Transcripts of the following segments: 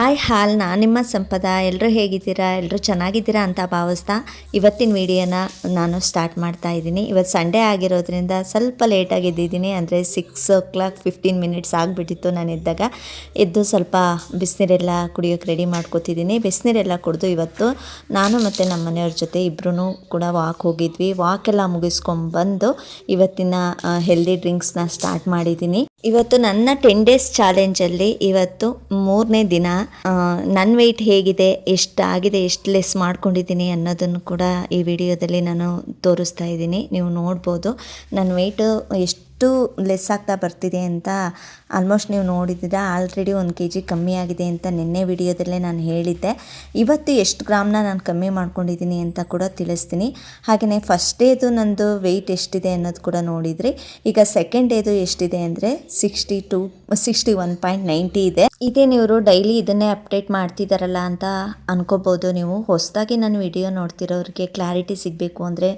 ಆಯ್ ಹಾಲ್ ನಾನು ನಿಮ್ಮ ಸಂಪದ ಎಲ್ಲರೂ ಹೇಗಿದ್ದೀರಾ ಎಲ್ಲರೂ ಚೆನ್ನಾಗಿದ್ದೀರಾ ಅಂತ ಭಾವಿಸ್ತಾ ಇವತ್ತಿನ ವಿಡಿಯೋನ ನಾನು ಸ್ಟಾರ್ಟ್ ಮಾಡ್ತಾ ಇದ್ದೀನಿ. ಇವತ್ತು ಸಂಡೇ ಆಗಿರೋದ್ರಿಂದ ಸ್ವಲ್ಪ ಲೇಟಾಗಿ ಎದ್ದಿದ್ದೀನಿ. ಅಂದರೆ six o'clock fifteen minutes ಆಗಿಬಿಟ್ಟಿತ್ತು ನಾನು ಎದ್ದಾಗ. ಎದ್ದು ಸ್ವಲ್ಪ ಬಿಸಿನೀರೆಲ್ಲ ಕುಡಿಯೋಕೆ ರೆಡಿ ಮಾಡ್ಕೋತಿದ್ದೀನಿ. ಬಿಸಿನೀರೆಲ್ಲ ಕುಡಿದು ಇವತ್ತು ನಾನು ಮತ್ತು ನಮ್ಮ ಮನೆಯವ್ರ ಜೊತೆ ಇಬ್ಬರೂ ಕೂಡ ವಾಕ್ ಹೋಗಿದ್ವಿ. ವಾಕೆಲ್ಲ ಮುಗಿಸ್ಕೊಂಡ್ಬಂದು ಇವತ್ತಿನ ಹೆಲ್ದಿ ಡ್ರಿಂಕ್ಸ್ನ ಸ್ಟಾರ್ಟ್ ಮಾಡಿದ್ದೀನಿ. ಇವತ್ತು ನನ್ನ ಟೆನ್ ಡೇಸ್ ಚಾಲೆಂಜಲ್ಲಿ ಇವತ್ತು ಮೂರನೇ ದಿನ ನನ್ನ ವೆಯ್ಟ್ ಹೇಗಿದೆ ಎಷ್ಟಾಗಿದೆ ಎಷ್ಟು ಲೆಸ್ ಮಾಡ್ಕೊಂಡಿದ್ದೀನಿ ಅನ್ನೋದನ್ನು ಕೂಡ ಈ ವಿಡಿಯೋದಲ್ಲಿ ನಾನು ತೋರಿಸ್ತಾ ಇದ್ದೀನಿ. ನೀವು ನೋಡ್ಬೋದು ನನ್ನ ವೆಯ್ಟು ಎಷ್ಟು ಲೆಸ್ ಆಗ್ತಾ ಬರ್ತಿದೆ ಅಂತ ಆಲ್ಮೋಸ್ಟ್ ನೀವು ನೋಡಿದ್ದೀರಾ. ಆಲ್ರೆಡಿ ಒಂದು ಕೆ ಜಿ ಕಮ್ಮಿ ಆಗಿದೆ ಅಂತ ನಿನ್ನೆ ವಿಡಿಯೋದಲ್ಲೇ ನಾನು ಹೇಳಿದ್ದೆ. ಇವತ್ತು ಎಷ್ಟು ಗ್ರಾಮ್ನ ನಾನು ಕಮ್ಮಿ ಮಾಡ್ಕೊಂಡಿದ್ದೀನಿ ಅಂತ ಕೂಡ ತಿಳಿಸ್ತೀನಿ. ಹಾಗೆಯೇ ಫಸ್ಟ್ ಡೇದು ನಂದು ವೆಯ್ಟ್ ಎಷ್ಟಿದೆ ಅನ್ನೋದು ಕೂಡ ನೋಡಿದ್ರಿ. ಈಗ ಸೆಕೆಂಡ್ ಡೇದು ಎಷ್ಟಿದೆ ಅಂದರೆ sixty two sixty one point ninety ಇದೆ. ಇದೇನಿವರು ಡೈಲಿ ಇದನ್ನೇ ಅಪ್ಡೇಟ್ ಮಾಡ್ತಿದ್ದಾರಲ್ಲ ಅಂತ ಅನ್ಕೋಬೋದು ನೀವು. ಹೊಸದಾಗಿ ನಾನು ವಿಡಿಯೋ ನೋಡ್ತಿರೋರಿಗೆ ಕ್ಲಾರಿಟಿ ಸಿಗಬೇಕು ಅಂದರೆ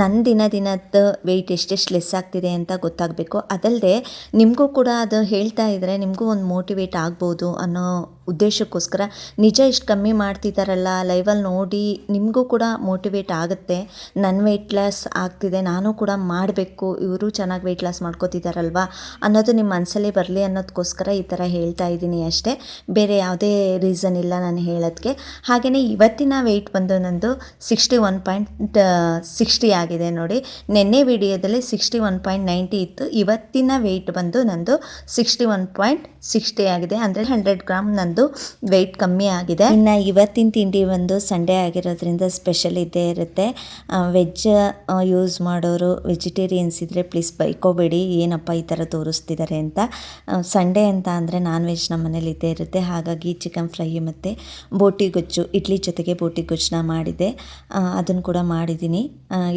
ನನ್ನ ದಿನ ದಿನದ ವೆಯ್ಟ್ ಎಷ್ಟೆಷ್ಟು ಲೆಸ್ ಆಗ್ತಿದೆ ಅಂತ ಗೊತ್ತಾಗಬೇಕು. ಅದಲ್ಲದೆ ನಿಮಗೂ ಕೂಡ ಅದು ಹೇಳ್ತಾ ಇದ್ದರೆ ನಿಮಗೂ ಒಂದು ಮೋಟಿವೇಟ್ ಆಗ್ಬೋದು ಅನ್ನೋ ಉದ್ದೇಶಕ್ಕೋಸ್ಕರ ನಿಜ ಇಷ್ಟು ಕಮ್ಮಿ ಮಾಡ್ತಿದ್ದಾರಲ್ಲ ಲೈವಲ್ಲಿ ನೋಡಿ ನಿಮಗೂ ಕೂಡ ಮೋಟಿವೇಟ್ ಆಗುತ್ತೆ. ನನ್ನ ವೆಯ್ಟ್ ಲಾಸ್ ಆಗ್ತಿದೆ, ನಾನು ಕೂಡ ಮಾಡಬೇಕು, ಇವರು ಚೆನ್ನಾಗಿ ವೆಯ್ಟ್ ಲಾಸ್ ಮಾಡ್ಕೋತಿದ್ದಾರಲ್ವಾ ಅನ್ನೋದು ನಿಮ್ಮ ಮನಸ್ಸಲ್ಲಿ ಬರಲಿ ಅನ್ನೋದಕ್ಕೋಸ್ಕರ ಈ ಥರ ಹೇಳ್ತಾ ಇದ್ದೀನಿ ಅಷ್ಟೇ. ಬೇರೆ ಯಾವುದೇ ರೀಸನ್ ಇಲ್ಲ ನಾನು ಹೇಳೋದಕ್ಕೆ ಹಾಗೆಯೇ ಇವತ್ತಿನ ವೆಯ್ಟ್ ಬಂದು ನಂದು ಸಿಕ್ಸ್ಟಿ ಒನ್ ಪಾಯಿಂಟ್ ಸಿಕ್ಸ್ಟಿ ಆಗಿದೆ ನೋಡಿ. ನಿನ್ನೆ ವಿಡಿಯೋದಲ್ಲಿ ಸಿಕ್ಸ್ಟಿ ಒನ್ ಪಾಯಿಂಟ್ ನೈಂಟಿ ಇತ್ತು. ಇವತ್ತಿನ ವೆಯ್ಟ್ ಬಂದು ನಂದು ಸಿಕ್ಸ್ಟಿ ಒನ್ ಪಾಯಿಂಟ್ ಸಿಕ್ಸ್ಟಿ ಆಗಿದೆ. ಅಂದರೆ ಹಂಡ್ರೆಡ್ ಗ್ರಾಮ್ ನಂದು ವೆಯ್ಟ್ ಕಮ್ಮಿ ಆಗಿದೆ. ಇನ್ನು ಇವತ್ತಿನ ತಿಂಡಿ ಒಂದು ಸಂಡೇ ಆಗಿರೋದ್ರಿಂದ ಸ್ಪೆಷಲ್ ಇದ್ದೇ ಇರುತ್ತೆ. ವೆಜ್ ಯೂಸ್ ಮಾಡೋರು ವೆಜಿಟೇರಿಯನ್ಸ್ ಇದ್ದರೆ ಪ್ಲೀಸ್ ಬೈಕೋಬೇಡಿ. ಏನಪ್ಪ ಈ ಥರ ತೋರಿಸ್ತಿದ್ದಾರೆ ಅಂತ. ಸಂಡೇ ಅಂತ ಅಂದರೆ ನಾನ್ ವೆಜ್ ನಮ್ಮ ಮನೇಲಿ ಇದ್ದೇ ಇರುತ್ತೆ. ಹಾಗಾಗಿ ಚಿಕನ್ ಫ್ರೈ ಮತ್ತು ಬೋಟಿ ಗೊಜ್ಜು, ಇಡ್ಲಿ ಜೊತೆಗೆ ಬೋಟಿ ಗೊಜ್ಜನ್ನ ಮಾಡಿದೆ. ಅದನ್ನು ಕೂಡ ಮಾಡಿದ್ದೀನಿ.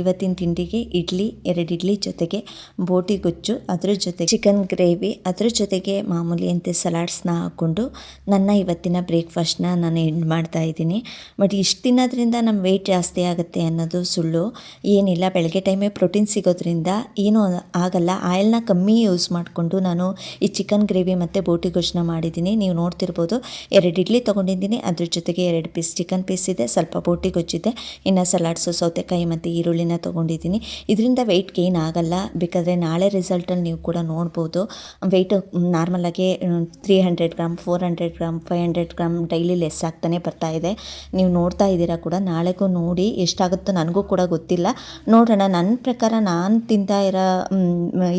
ಇವತ್ತಿನ ತಿಂಡಿಗೆ ಇಡ್ಲಿ, ಎರಡು ಇಡ್ಲಿ ಜೊತೆಗೆ ಬೋಟಿ ಗೊಜ್ಜು, ಅದ್ರ ಜೊತೆ ಚಿಕನ್ ಗ್ರೇವಿ ಅದ್ರ ಜೊತೆಗೆ ಮಾಮೂಲಿ ಅಂತೆ ಸಲಾಡ್ಸ್ನ ಹಾಕ್ಕೊಂಡು ನನ್ನ ಇವತ್ತಿನ ಬ್ರೇಕ್ಫಾಸ್ಟ್ನ ನಾನು ಎಂಡ್ ಮಾಡ್ತಾ ಇದ್ದೀನಿ. ಬಟ್ ಇಷ್ಟು ತಿನ್ನೋದ್ರಿಂದ ನಮ್ಮ ವೆಯ್ಟ್ ಜಾಸ್ತಿ ಆಗುತ್ತೆ ಅನ್ನೋದು ಸುಳ್ಳು. ಏನಿಲ್ಲ, ಬೆಳಗ್ಗೆ ಟೈಮೇ ಪ್ರೋಟೀನ್ ಸಿಗೋದ್ರಿಂದ ಏನೂ ಆಗಲ್ಲ. ಆಯಿಲ್ನ ಕಮ್ಮಿ ಯೂಸ್ ಮಾಡಿಕೊಂಡು ನಾನು ಈ ಚಿಕನ್ ಗ್ರೇವಿ ಮತ್ತು ಬೋಟಿ ಗೊಜ್ಜನ್ನ ಮಾಡಿದ್ದೀನಿ. ನೀವು ನೋಡ್ತಿರ್ಬೋದು. ಎರಡು ಇಡ್ಲಿ ತೊಗೊಂಡಿದ್ದೀನಿ. ಅದ್ರ ಜೊತೆಗೆ ಎರಡು ಪೀಸ್ ಚಿಕನ್ ಪೀಸ್ ಇದೆ. ಸ್ವಲ್ಪ ಬೋಟಿ ಗೊಜ್ಜಿದೆ. ಇನ್ನು ಸಲಾಡ್ಸು ಸೌತೆಕಾಯಿ ಮತ್ತು ಈರುಳ್ಳಿನ ತೊಗೊಂಡಿದ್ದೀನಿ. ಇದರಿಂದ ವೆಯ್ಟ್ ಗೇನ್ ಆಗಲ್ಲ. ಬೇಕಾದರೆ ನಾಳೆ ರಿಸಲ್ಟಲ್ಲಿ ನೀವು ಕೂಡ ನೋಡ್ಬೋದು. ವೆಯ್ಟು ನಾರ್ಮಲಾಗಿ three hundred gram four hundred gram five hundred gram daily less ಆಗ್ತಾನೆ ಬರ್ತಾ ಇದೆ. ನೀವು ನೋಡ್ತಾ ಇದ್ದೀರಾ ಕೂಡ ನಾಳೆಗೂ ನೋಡಿ ಎಷ್ಟಾಗುತ್ತೋ ನನಗೂ ಕೂಡ ಗೊತ್ತಿಲ್ಲ. ನೋಡೋಣ. ನನ್ನ ಪ್ರಕಾರ ನಾನು ತಿಂತಾ ಇರೋ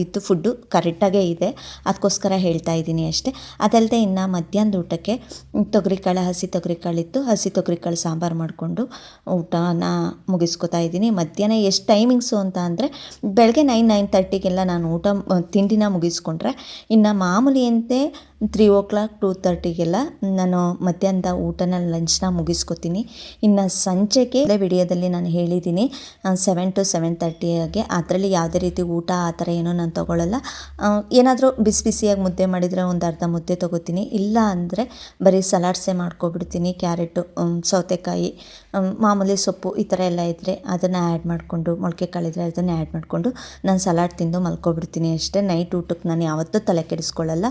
ಇದು ಫುಡ್ಡು ಕರೆಕ್ಟಾಗೇ ಇದೆ. ಅದಕ್ಕೋಸ್ಕರ ಹೇಳ್ತಾ ಇದ್ದೀನಿ ಅಷ್ಟೇ. ಅದಲ್ಲದೆ ಇನ್ನು ಮಧ್ಯಾಹ್ನದ ಊಟಕ್ಕೆ ತೊಗರಿಕಾಳು, ಹಸಿ ತೊಗರಿಕಾಳಿತ್ತು ಹಸಿ ತೊಗರಿಕಾಳು ಸಾಂಬಾರು ಮಾಡಿಕೊಂಡು ಊಟನ ಮುಗಿಸ್ಕೊತಾ ಇದ್ದೀನಿ. ಮಧ್ಯಾಹ್ನ ಎಷ್ಟು ಟೈಮಿಂಗ್ಸು ಅಂತ ಅಂದರೆ ಬೆಳಗ್ಗೆ ನೈನ್ ನೈನ್ ತರ್ಟಿಗೆಲ್ಲ ನಾನು ಊಟ, ತಿಂಡಿನ ಮುಗಿಸ್ಕೊಂಡ್ರೆ ಇನ್ನು ಮಾಮೂಲಿಯಂತೆ ತ್ರೀ ಓ ಕ್ಲಾಕ್ ಟೂ ತರ್ಟಿಗೆಲ್ಲ ನಾನು ಮಧ್ಯಾಹ್ನದ ಊಟನ ಲಂಚ್ನ ಮುಗಿಸ್ಕೊತೀನಿ. ಇನ್ನು ಸಂಜೆಗೆ ವಿಡಿಯೋದಲ್ಲಿ ನಾನು ಹೇಳಿದ್ದೀನಿ ಸೆವೆನ್ ಟು ಸೆವೆನ್ ತರ್ಟಿಯಾಗೆ ಅದರಲ್ಲಿ ಯಾವುದೇ ರೀತಿ ಊಟ ಆ ಥರ ಏನೋ ನಾನು ತೊಗೊಳ್ಳಲ್ಲ ಏನಾದರೂ ಬಿಸಿ ಬಿಸಿಯಾಗಿ ಮುದ್ದೆ ಮಾಡಿದರೆ ಒಂದು ಅರ್ಧ ಮುದ್ದೆ ತೊಗೋತೀನಿ. ಇಲ್ಲ ಅಂದರೆ ಬರೀ ಸಲಾಡ್ಸೆ ಮಾಡ್ಕೊಬಿಡ್ತೀನಿ, ಕ್ಯಾರೆಟು ಸೌತೆಕಾಯಿ ಮಾಮೂಲಿ ಸೊಪ್ಪು ಈ ಥರ ಎಲ್ಲ ಇದ್ದರೆ ಅದನ್ನು ಆ್ಯಡ್ ಮಾಡಿಕೊಂಡು, ಮೊಳಕೆ ಕಾಳಿದ್ರೆ ಅದನ್ನು ಆ್ಯಡ್ ಮಾಡಿಕೊಂಡು ನಾನು ಸಲಾಡ್ ತಿಂದು ಮಲ್ಕೊಬಿಡ್ತೀನಿ ಅಷ್ಟೇ. ನೈಟ್ ಊಟಕ್ಕೆ ನಾನು ಯಾವತ್ತೂ ತಲೆ ಕೆಡಿಸ್ಕೊಳ್ಳಲ್ಲ.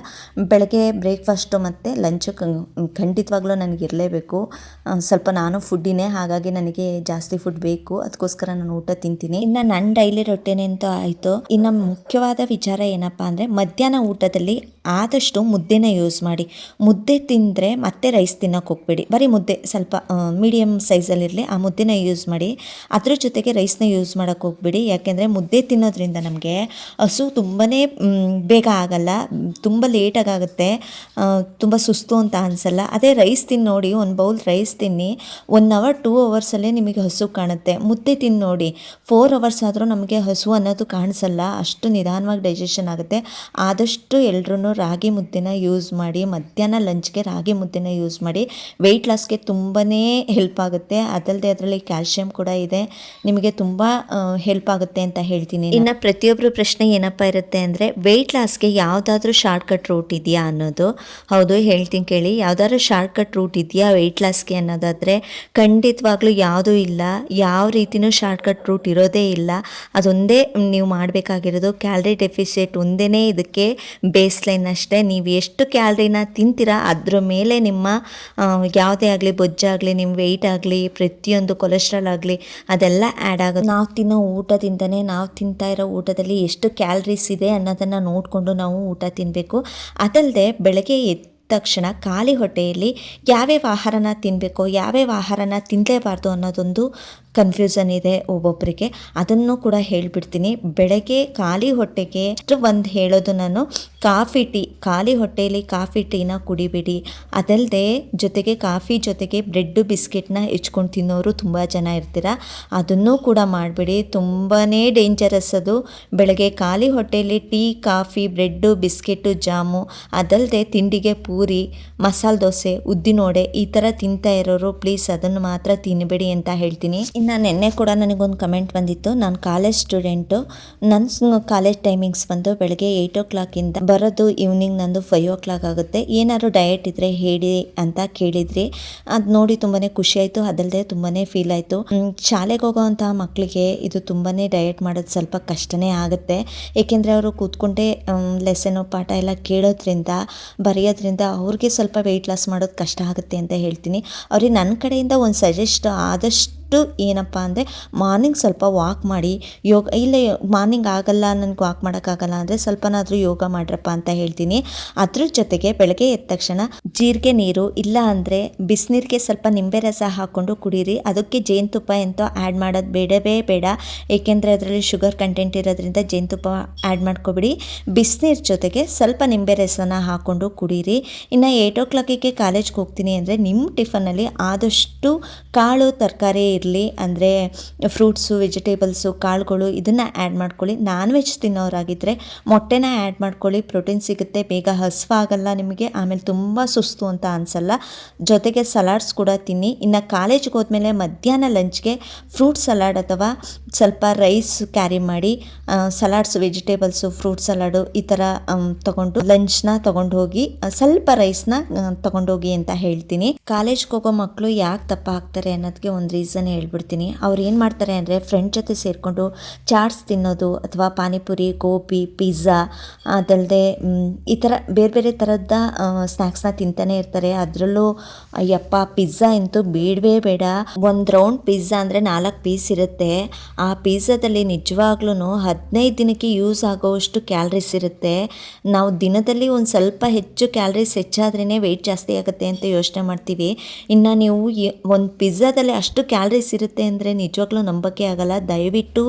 ಬೆಳಗ್ಗೆ ಬ್ರೇಕ್ಫಾಸ್ಟು ಮತ್ತು ಲಂಚು ಖಂಡಿತವಾಗ್ಲೂ ನನಗೆ ಇರಲೇಬೇಕು. ಸ್ವಲ್ಪ ನಾನು ಫುಡ್ಡಿನೇ, ಹಾಗಾಗಿ ನನಗೆ ಜಾಸ್ತಿ ಫುಡ್ ಬೇಕು. ಅದಕ್ಕೋಸ್ಕರ ನಾನು ಊಟ ತಿಂತೀನಿ. ಇನ್ನು ನನ್ನ ಡೈಲಿ ರೊಟ್ಟೆನೇ ಅಂತ ಆಯಿತು. ಇನ್ನು ಮುಖ್ಯವಾದ ವಿಚಾರ ಏನಪ್ಪ ಅಂದರೆ, ಮಧ್ಯಾಹ್ನ ಊಟದಲ್ಲಿ ಆದಷ್ಟು ಮುದ್ದೆನೇ ಯೂಸ್ ಮಾಡಿ. ಮುದ್ದೆ ತಿಂದರೆ ಮತ್ತೆ ರೈಸ್ ತಿನ್ನೋಕೆ ಹೋಗ್ಬೇಡಿ. ಬರೀ ಮುದ್ದೆ, ಸ್ವಲ್ಪ ಮೀಡಿಯಮ್ ಸೈಜಲ್ಲಿರಲಿ ಆ ಮುದ್ದೆನ ಯೂಸ್ ಮಾಡಿ. ಅದ್ರ ಜೊತೆಗೆ ರೈಸ್ನ ಯೂಸ್ ಮಾಡೋಕ್ಕೆ ಹೋಗ್ಬೇಡಿ. ಯಾಕೆಂದರೆ ಮುದ್ದೆ ತಿನ್ನೋದ್ರಿಂದ ನಮಗೆ ಹಸು ತುಂಬಾ ಬೇಗ ಆಗಲ್ಲ. ತುಂಬ ಲೇಟಾಗಿ ಆಗುತ್ತೆ ತುಂಬ ಸುಸ್ತು ಅಂತ ಅನಿಸಲ್ಲ. ಅದೇ ರೈಸ್ ತಿಂದು ನೋಡಿ, ಒಂದು ಬೌಲ್ ರೈಸ್ ತಿನ್ನಿ. ಒನ್ ಅವರ್ ಟೂ ಅವರ್ಸಲ್ಲೇ ನಿಮಗೆ ಹಸು ಕಾಣುತ್ತೆ. ಮುದ್ದೆ ತಿಂದು ನೋಡಿ. ಫೋರ್ ಅವರ್ಸ್ ಆದರೂ ನಮಗೆ ಹಸು ಅನ್ನೋದು ಕಾಣಿಸಲ್ಲ. ಅಷ್ಟು ನಿಧಾನವಾಗಿ ಡೈಜೆಷನ್ ಆಗುತ್ತೆ. ಆದಷ್ಟು ಎಲ್ಲರೂ ರಾಗಿ ಮುದ್ದೆನ ಯೂಸ್ ಮಾಡಿ, ಮಧ್ಯಾಹ್ನ ಲಂಚ್ಗೆ ರಾಗಿ ಮುದ್ದೆನ ಯೂಸ್ ಮಾಡಿ ವೆಯ್ಟ್ ಲಾಸ್ಗೆ ತುಂಬಾ ಹೆಲ್ಪ್ ಆಗುತ್ತೆ. ಅದಲ್ಲದೆ ಅದರಲ್ಲಿ ಕ್ಯಾಲ್ಶಿಯಂ ಕೂಡ ಇದೆ. ನಿಮಗೆ ತುಂಬ ಹೆಲ್ಪ್ ಆಗುತ್ತೆ ಅಂತ ಹೇಳ್ತೀನಿ ಇನ್ನು ಪ್ರತಿಯೊಬ್ಬರು ಪ್ರಶ್ನೆ ಏನಪ್ಪ ಇರುತ್ತೆ ಅಂದರೆ ವೆಯ್ಟ್ ಲಾಸ್ಗೆ ಯಾವುದಾದ್ರೂ ಶಾರ್ಟ್ಕಟ್ ರೂಟ್ ಇದೆಯಾ ಅನ್ನೋದು. ಹೌದು, ಹೇಳ್ತೀನಿ ಕೇಳಿ. ಯಾವ್ದಾದ್ರು ಶಾರ್ಟ್ಕಟ್ ರೂಟ್ ಇದೆಯಾ ವೆಯ್ಟ್ ಲಾಸ್ಗೆ ಅನ್ನೋದಾದರೆ ಖಂಡಿತವಾಗ್ಲೂ ಯಾವುದೂ ಇಲ್ಲ. ಯಾವ ರೀತಿಯೂ ಶಾರ್ಟ್ಕಟ್ ರೂಟ್ ಇರೋದೇ ಇಲ್ಲ. ಅದೊಂದೇ ನೀವು ಮಾಡಬೇಕಾಗಿರೋದು ಕ್ಯಾಲ್ರಿ ಡೆಫಿಸಿಟ್ ಒಂದೇ ಇದಕ್ಕೆ ಬೇಸ್ ಲೈನ್ ಅಷ್ಟೇ. ನೀವು ಎಷ್ಟು ಕ್ಯಾಲ್ರಿನ ತಿಂತೀರಾ ಅದ್ರ ಮೇಲೆ ನಿಮ್ಮ ಯಾವುದೇ ಆಗಲಿ ಬೊಜ್ಜಾಗಲಿ ನಿಮ್ಮ ವೆಯ್ಟ್ ಆಗಲಿ, ಪ್ರತಿಯೊಂದು ಕೊಲೆಸ್ಟ್ರಾಲ್ ಆಗಲಿ ಅದೆಲ್ಲ ಆ್ಯಡ್ ಆಗೋದು ನಾವು ತಿನ್ನೋ ಊಟದಿಂದನೇ ನಾವು ತಿಂತಾ ಇರೋ ಊಟದಲ್ಲಿ ಎಷ್ಟು ಕ್ಯಾಲ್ರೀಸ್ ಇದೆ ಅನ್ನೋದನ್ನು ನೋಡಿಕೊಂಡು ನಾವು ಊಟ ತಿನ್ನಬೇಕು ಅದಲ್ಲದೆ ಬೆಳಗ್ಗೆ ಎದ್ದ ತಕ್ಷಣ ಖಾಲಿ ಹೊಟ್ಟೆಯಲ್ಲಿ ಯಾವ್ಯಾವ ಆಹಾರನ ತಿನ್ನಬೇಕು ಯಾವ್ಯಾವ ಆಹಾರನ ತಿನ್ನಲೇಬಾರ್ದು ಅನ್ನೋದೊಂದು ಕನ್ಫ್ಯೂಷನ್ ಇದೆ ಒಬ್ಬೊಬ್ಬರಿಗೆ ಅದನ್ನು ಕೂಡ ಹೇಳಿಬಿಡ್ತೀನಿ. ಬೆಳಗ್ಗೆ ಖಾಲಿ ಹೊಟ್ಟೆಗೆ ಒಂದು ಹೇಳೋದು ನಾನು, ಕಾಫಿ ಟೀ, ಖಾಲಿ ಹೊಟ್ಟೆಯಲ್ಲಿ ಕಾಫಿ ಟೀನ ಕುಡಿಬೇಡಿ. ಅದಲ್ಲದೆ ಜೊತೆಗೆ ಕಾಫಿ ಜೊತೆಗೆ ಬ್ರೆಡ್ಡು ಬಿಸ್ಕೆಟ್ನ ಹೆಚ್ಕೊಂಡು ತಿನ್ನೋರು ತುಂಬ ಜನ ಇರ್ತೀರ? ಅದನ್ನು ಕೂಡ ಮಾಡಬೇಡಿ. ತುಂಬಾ ಡೇಂಜರಸ್ ಅದು. ಬೆಳಗ್ಗೆ ಖಾಲಿ ಹೊಟ್ಟೆಯಲ್ಲಿ tea, coffee, bread, biscuit, jam ಅದಲ್ಲದೆ ತಿಂಡಿಗೆ ಪೂರಿ, ಮಸಾಲೆ ದೋಸೆ, ಉದ್ದಿನೋಡೆ ಈ ಥರ ತಿಂತಾ ಇರೋರು, ಪ್ಲೀಸ್ ಅದನ್ನು ಮಾತ್ರ ತಿನ್ನಬೇಡಿ ಅಂತ ಹೇಳ್ತೀನಿ. ಇನ್ನು ನಿನ್ನೆ ಕೂಡ ನನಗೊಂದು ಕಮೆಂಟ್ ಬಂದಿತ್ತು. ನಾನು ಕಾಲೇಜ್ ಸ್ಟೂಡೆಂಟು. ನನ್ನ ಕಾಲೇಜ್ ಟೈಮಿಂಗ್ಸ್ ಬಂದು ಬೆಳಗ್ಗೆ ಏಯ್ಟ್ ಓ ಕ್ಲಾಕಿಂದ ಬರೋದು ಈವ್ನಿಂಗ್ ನಂದು ಫೈವ್ ಓ ಕ್ಲಾಕ್ ಆಗುತ್ತೆ. ಏನಾದ್ರು ಡಯಟ್ ಇದ್ದರೆ ಹೇಳಿ ಅಂತ ಕೇಳಿದ್ರಿ. ಅದು ನೋಡಿ ತುಂಬಾ ಖುಷಿ ಆಯಿತು. ಅದಲ್ಲದೆ ತುಂಬಾ ಫೀಲ್ ಆಯಿತು. ಶಾಲೆಗೆ ಹೋಗೋವಂಥ ಮಕ್ಕಳಿಗೆ ಇದು ತುಂಬಾ ಡಯಟ್ ಮಾಡೋದು ಸ್ವಲ್ಪ ಕಷ್ಟನೇ ಆಗುತ್ತೆ. ಏಕೆಂದರೆ ಅವರು ಕೂತ್ಕೊಂಡೇ ಲೆಸನು ಪಾಠ ಎಲ್ಲ ಕೇಳೋದ್ರಿಂದ, ಬರೆಯೋದ್ರಿಂದ ಅವ್ರಿಗೆ ಸ್ವಲ್ಪ ವೆಯ್ಟ್ ಲಾಸ್ ಮಾಡೋದು ಕಷ್ಟ ಆಗುತ್ತೆ ಅಂತ ಹೇಳ್ತೀನಿ. ಅವ್ರಿಗೆ ನನ್ನ ಕಡೆಯಿಂದ ಒಂದು ಸಜೆಸ್ಟ್ ಆದಷ್ಟು ಏನಪ್ಪ ಅಂದರೆ ಮಾರ್ನಿಂಗ್ ಸ್ವಲ್ಪ ವಾಕ್ ಮಾಡಿ, ಯೋಗ ಇಲ್ಲೇ ಮಾರ್ನಿಂಗ್ ಆಗಲ್ಲ, ನನಗೆ ವಾಕ್ ಮಾಡೋಕ್ಕಾಗಲ್ಲ ಅಂದರೆ ಸ್ವಲ್ಪನಾದರೂ ಯೋಗ ಮಾಡ್ರಪ್ಪ ಅಂತ ಹೇಳ್ತೀನಿ. ಅದ್ರ ಜೊತೆಗೆ ಬೆಳಗ್ಗೆ ಎದ್ದ ತಕ್ಷಣ ಜೀರಿಗೆ ನೀರು, ಇಲ್ಲ ಅಂದರೆ ಬಿಸಿನೀರಿಗೆ ಸ್ವಲ್ಪ ನಿಂಬೆ ರಸ ಹಾಕ್ಕೊಂಡು ಕುಡೀರಿ. ಅದಕ್ಕೆ ಜೇನುತುಪ್ಪ ಎಂತೋ ಆ್ಯಡ್ ಮಾಡೋದು ಬೇಡವೇ ಬೇಡ. ಏಕೆಂದರೆ ಅದರಲ್ಲಿ ಶುಗರ್ ಕಂಟೆಂಟ್ ಇರೋದ್ರಿಂದ ಜೇನುತುಪ್ಪ ಆ್ಯಡ್ ಮಾಡ್ಕೊಬಿಡಿ. ಬಿಸಿನೀರು ಜೊತೆಗೆ ಸ್ವಲ್ಪ ನಿಂಬೆ ರಸನ ಹಾಕ್ಕೊಂಡು ಕುಡೀರಿ. ಇನ್ನು ಏಯ್ಟ್ ಓ ಕ್ಲಾಕಿಗೆ ಕಾಲೇಜ್ಗೆ ಹೋಗ್ತೀನಿ ಅಂದರೆ ನಿಮ್ಮ ಟಿಫನಲ್ಲಿ ಆದಷ್ಟು ಕಾಳು, ತರಕಾರಿ ಇರಲಿ, ಅಂದರೆ ಫ್ರೂಟ್ಸು ವೆಜಿಟೇಬಲ್ಸು ಕಾಳುಗಳು ಇದನ್ನು ಆ್ಯಡ್ ಮಾಡ್ಕೊಳ್ಳಿ. ನಾನ್ ವೆಜ್ ತಿನ್ನೋರಾಗಿದ್ದರೆ ಮೊಟ್ಟೆನ ಆ್ಯಡ್ ಮಾಡ್ಕೊಳ್ಳಿ ಪ್ರೋಟೀನ್ ಸಿಗುತ್ತೆ, ಬೇಗ ಹಸಿವಾಗಲ್ಲ ನಿಮಗೆ, ಆಮೇಲೆ ತುಂಬ ಸುಸ್ತು ಅಂತ ಅನಿಸಲ್ಲ. ಜೊತೆಗೆ ಸಲಾಡ್ಸ್ ಕೂಡ ತಿನ್ನಿ. ಇನ್ನು ಕಾಲೇಜ್ಗೆ ಹೋದ್ಮೇಲೆ ಮಧ್ಯಾಹ್ನ ಲಂಚ್ಗೆ ಫ್ರೂಟ್ ಸಲಾಡ್ ಅಥವಾ ಸ್ವಲ್ಪ ರೈಸ್ ಕ್ಯಾರಿ ಮಾಡಿ ಸಲಾಡ್ಸ್ ವೆಜಿಟೇಬಲ್ಸು ಫ್ರೂಟ್ ಸಲಾಡು ಈ ಥರ ತಗೊಂಡು ಲಂಚ್ನ ತಗೊಂಡು ಹೋಗಿ ಸ್ವಲ್ಪ ರೈಸ್ನ ತಗೊಂಡೋಗಿ ಅಂತ ಹೇಳ್ತೀನಿ. ಕಾಲೇಜ್ಗೆ ಹೋಗೋ ಮಕ್ಕಳು ಯಾಕೆ ತಪ್ಪ ಹಾಕ್ತಾರೆ ಅನ್ನೋದಕ್ಕೆ ಒಂದು ರೀಸನ್ ಹೇಳ್ಬಿಡ್ತೀನಿ. ಅವ್ರು ಏನು ಮಾಡ್ತಾರೆ ಅಂದರೆ ಫ್ರೆಂಡ್ ಜೊತೆ ಸೇರಿಕೊಂಡು ಚಾಟ್ಸ್ ತಿನ್ನೋದು ಅಥವಾ ಪಾನಿಪುರಿ, ಗೋಬಿ ಪಿಜ್ಜಾ ಅದಲ್ಲದೆ ಈ ಥರ ಬೇರೆ ಬೇರೆ ಥರದ ಸ್ನ್ಯಾಕ್ಸ್ನ ತಿಂತಾನೆ ಇರ್ತಾರೆ. ಅದರಲ್ಲೂ ಯಪ್ಪ ಪಿಜ್ಜಾ ಅಂತೂ ಬೇಡವೇ ಬೇಡ. ಒಂದು ರೌಂಡ್ ಪಿಜ್ಜಾ ಅಂದರೆ ನಾಲ್ಕು ಪೀಸ್ ಇರುತ್ತೆ. ಪಿಜ್ಜಾದಲ್ಲಿ ನಿಜವಾಗ್ಲೂ ಹದಿನೈದು ದಿನಕ್ಕೆ ಯೂಸ್ ಆಗೋವಷ್ಟು ಕ್ಯಾಲ್ರೀಸ್ ಇರುತ್ತೆ. ನಾವು ದಿನದಲ್ಲಿ ಒಂದು ಸ್ವಲ್ಪ ಹೆಚ್ಚು ಕ್ಯಾಲ್ರೀಸ್ ಹೆಚ್ಚಾದ್ರೇ ವೆಯ್ಟ್ ಜಾಸ್ತಿ ಆಗುತ್ತೆ ಅಂತ ಯೋಚನೆ ಮಾಡ್ತೀವಿ. ಇನ್ನು ನೀವು ಒಂದು ಪಿಜ್ಜಾದಲ್ಲಿ ಅಷ್ಟು ಕ್ಯಾಲ್ರೀಸ್ ಇರುತ್ತೆ ಅಂದರೆ ನಿಜವಾಗ್ಲೂ ನಂಬಕ್ಕೆ ಆಗಲ್ಲ. ದಯವಿಟ್ಟು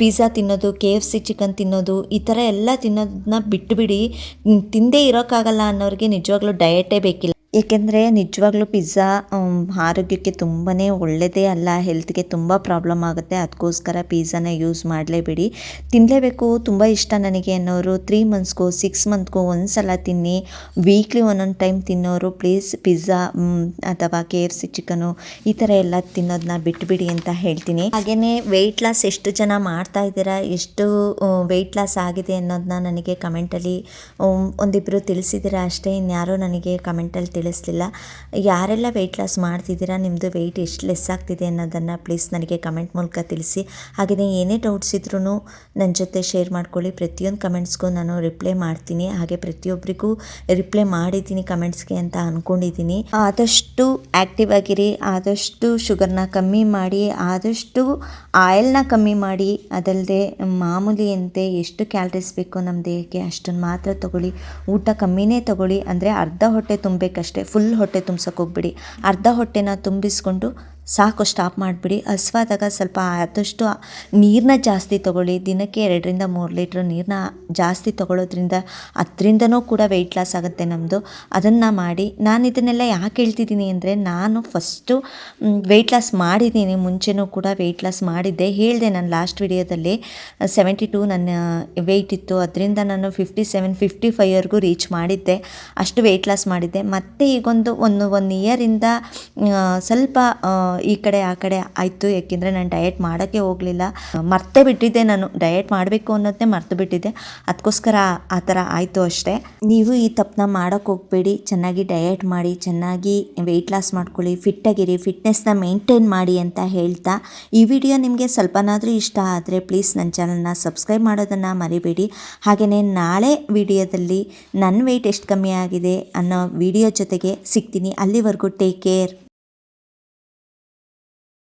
ಪಿಜ್ಜಾ ತಿನ್ನೋದು, ಕೆ ಎಫ್ ಸಿ ಚಿಕನ್ ತಿನ್ನೋದು, ಈ ಥರ ಎಲ್ಲ ತಿನ್ನೋದನ್ನ ಬಿಟ್ಟುಬಿಡಿ ತಿಂದೇ ಇರೋಕ್ಕಾಗಲ್ಲ ಅನ್ನೋರಿಗೆ ನಿಜವಾಗ್ಲೂ ಡಯಟೇ ಬೇಕಿಲ್ಲ. ಏಕೆಂದರೆ ನಿಜವಾಗ್ಲೂ ಪಿಜ್ಜಾ ಆರೋಗ್ಯಕ್ಕೆ ತುಂಬಾ ಒಳ್ಳೆಯದೇ ಅಲ್ಲ ಹೆಲ್ತ್ಗೆ ತುಂಬ ಪ್ರಾಬ್ಲಮ್ ಆಗುತ್ತೆ. ಅದಕ್ಕೋಸ್ಕರ ಪಿಜ್ಜಾನ ಯೂಸ್ ಮಾಡಲೇಬೇಡಿ. ತಿನ್ನಲೇಬೇಕು ತುಂಬ ಇಷ್ಟ ನನಗೆ ಅನ್ನೋರು. ತ್ರೀ ಮಂತ್ಸ್ಗೂ ಸಿಕ್ಸ್ ಮಂತ್ಗೂ ಒಂದು ಸಲ ತಿನ್ನಿ. ವೀಕ್ಲಿ ಒಂದೊಂದು ಟೈಮ್ ತಿನ್ನೋರು ಪ್ಲೀಸ್ ಪಿಜ್ಜಾ ಅಥವಾ ಕೆ ಎಫ್ ಸಿ ಚಿಕನು ಈ ಥರ ಎಲ್ಲ ತಿನ್ನೋದನ್ನ ಬಿಟ್ಬಿಡಿ ಅಂತ ಹೇಳ್ತೀನಿ. ಹಾಗೆಯೇ ವೆಯ್ಟ್ ಲಾಸ್ ಎಷ್ಟು ಜನ ಮಾಡ್ತಾ ಇದ್ದೀರಾ, ಎಷ್ಟು ವೆಯ್ಟ್ ಲಾಸ್ ಆಗಿದೆ ಅನ್ನೋದನ್ನ ನನಗೆ ಕಮೆಂಟಲ್ಲಿ ಒಂದಿಬ್ಬರು ತಿಳಿಸಿದ್ದೀರಾ ಅಷ್ಟೇ. ಇನ್ಯಾರೋ ನನಗೆ ಕಮೆಂಟಲ್ಲಿ ತಿಳಿಸ್ಲಿಲ್ಲ. ಯಾರೆಲ್ಲ ವೆಯ್ಟ್ ಲಾಸ್ ಮಾಡ್ತಿದ್ದೀರಾ? ನಿಮ್ಮದು ವೆಯ್ಟ್ ಎಷ್ಟು ಲೆಸ್ ಆಗ್ತಿದೆ ಅನ್ನೋದನ್ನು ಪ್ಲೀಸ್ ನನಗೆ ಕಮೆಂಟ್ ಮೂಲಕ ತಿಳಿಸಿ. ಹಾಗೆಯೇ ಏನೇ ಡೌಟ್ಸ್ ಇದ್ರೂ ನನ್ನ ಜೊತೆ ಶೇರ್ ಮಾಡ್ಕೊಳ್ಳಿ. ಪ್ರತಿಯೊಂದು ಕಮೆಂಟ್ಸ್ಗೂ ನಾನು ರಿಪ್ಲೈ ಮಾಡ್ತೀನಿ. ಹಾಗೆ ಪ್ರತಿಯೊಬ್ಬರಿಗೂ ರಿಪ್ಲೈ ಮಾಡಿದ್ದೀನಿ ಕಮೆಂಟ್ಸ್ಗೆ ಅಂತ ಅಂದ್ಕೊಂಡಿದ್ದೀನಿ ಆದಷ್ಟು ಆ್ಯಕ್ಟಿವ್ ಆಗಿರಿ. ಆದಷ್ಟು ಶುಗರ್ನ ಕಮ್ಮಿ ಮಾಡಿ. ಆದಷ್ಟು ಆಯಿಲ್ನ ಕಮ್ಮಿ ಮಾಡಿ. ಅದಲ್ಲದೆ ಮಾಮೂಲಿಯಂತೆ ಎಷ್ಟು ಕ್ಯಾಲ್ರೀಸ್ ಬೇಕೋ ನಮ್ಮ ದೇಹಕ್ಕೆ ಅಷ್ಟನ್ನು ಮಾತ್ರ ತಗೊಳ್ಳಿ. ಊಟ ಕಮ್ಮಿನೇ ತಗೊಳ್ಳಿ. ಅಂದರೆ ಅರ್ಧ ಹೊಟ್ಟೆ ತುಂಬಬೇಕಷ್ಟೇ. ಫುಲ್ ಹೊಟ್ಟೆ ತುಂಬ್ಸೋಕೆ ಹೋಗ್ಬಿಡಿ. ಅರ್ಧ ಹೊಟ್ಟೆನ ತುಂಬಿಸ್ಕೊಂಡು ಸಾಕು ಸ್ಟಾಪ್ ಮಾಡಿಬಿಡಿ. ಹಸ್ವಾದಾಗ ಸ್ವಲ್ಪ ಆದಷ್ಟು ನೀರನ್ನ ಜಾಸ್ತಿ ತಗೊಳ್ಳಿ. ದಿನಕ್ಕೆ ಎರಡರಿಂದ ಮೂರು ಲೀಟ್ರ್ ನೀರನ್ನ ಜಾಸ್ತಿ ತಗೊಳ್ಳೋದ್ರಿಂದ ಅದರಿಂದನೂ ಕೂಡ ವೆಯ್ಟ್ ಲಾಸ್ ಆಗುತ್ತೆ ನಮ್ಮದು ಅದನ್ನು ಮಾಡಿ, ನಾನು ಇದನ್ನೆಲ್ಲ ಯಾಕೆ ಹೇಳ್ತಿದ್ದೀನಿ ಅಂದರೆ, ನಾನು ಫಸ್ಟು ವೆಯ್ಟ್ ಲಾಸ್ ಮಾಡಿದ್ದೀನಿ. ಮುಂಚೆನೂ ಕೂಡ ವೆಯ್ಟ್ ಲಾಸ್ ಮಾಡಿದ್ದೆ. ಹೇಳಿದೆ ನಾನು ಲಾಸ್ಟ್ ವಿಡಿಯೋದಲ್ಲಿ ಸೆವೆಂಟಿ ಟು ನನ್ನ ವೆಯ್ಟ್ ಇತ್ತು. ಅದರಿಂದ ನಾನು ಫಿಫ್ಟಿ ಸೆವೆನ್ ಫಿಫ್ಟಿ ಫೈವ್ವರೆಗೂ ರೀಚ್ ಮಾಡಿದ್ದೆ. ಅಷ್ಟು ವೆಯ್ಟ್ ಲಾಸ್ ಮಾಡಿದ್ದೆ. ಮತ್ತು ಈಗೊಂದು ಒಂದು ಒನ್ ಇಯರಿಂದ ಸ್ವಲ್ಪ ಈ ಕಡೆ, ಆ ಕಡೆ ಆಯಿತು. ಯಾಕೆಂದರೆ ನಾನು ಡಯಟ್ ಮಾಡೋಕ್ಕೆ ಹೋಗಲಿಲ್ಲ. ಮರ್ತೇ ಬಿಟ್ಟಿದ್ದೆ ನಾನು. ಡಯಟ್ ಮಾಡಬೇಕು ಅನ್ನೋದನ್ನೇ ಮರ್ತು ಬಿಟ್ಟಿದ್ದೆ. ಅದಕ್ಕೋಸ್ಕರ ಆ ಥರ ಆಯಿತು ಅಷ್ಟೇ. ನೀವು ಈ ತಪ್ಪನ್ನ ಮಾಡೋಕ್ಕೆ ಹೋಗಬೇಡಿ. ಚೆನ್ನಾಗಿ ಡಯಟ್ ಮಾಡಿ, ಚೆನ್ನಾಗಿ ವೆಯ್ಟ್ ಲಾಸ್ ಮಾಡ್ಕೊಳ್ಳಿ ಫಿಟ್ಟಾಗಿರಿ ಫಿಟ್ನೆಸ್ನ ಮೇಂಟೈನ್ ಮಾಡಿ ಅಂತ ಹೇಳ್ತಾ. ಈ ವಿಡಿಯೋ ನಿಮಗೆ ಸ್ವಲ್ಪನಾದರೂ ಇಷ್ಟ ಆದರೆ ಪ್ಲೀಸ್ ನನ್ನ ಚಾನಲ್ನ ಸಬ್ಸ್ಕ್ರೈಬ್ ಮಾಡೋದನ್ನು ಮರಿಬೇಡಿ. ಹಾಗೆಯೇ ನಾಳೆ ವಿಡಿಯೋದಲ್ಲಿ ನನ್ನ ವೆಯ್ಟ್ ಎಷ್ಟು ಕಮ್ಮಿ ಆಗಿದೆ ಅನ್ನೋ ವಿಡಿಯೋ ಜೊತೆಗೆ ಸಿಗ್ತೀನಿ. ಅಲ್ಲಿವರೆಗೂ ಟೇಕ್ ಕೇರ್